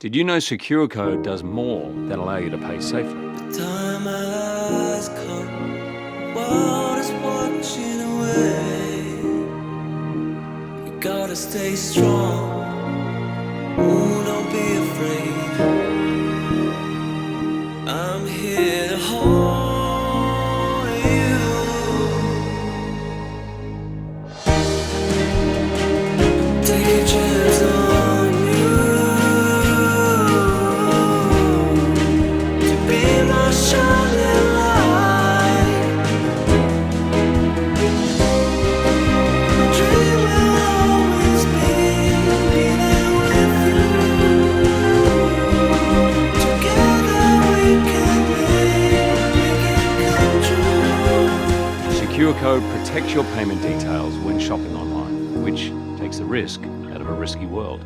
Did you know Secure Code does more than allow you to pay safely? Time has come, world is watching away. You gotta stay strong, Ooh, don't be afraid. I'm here Secure Code protects your payment details when shopping online, which takes the risk out of a risky world.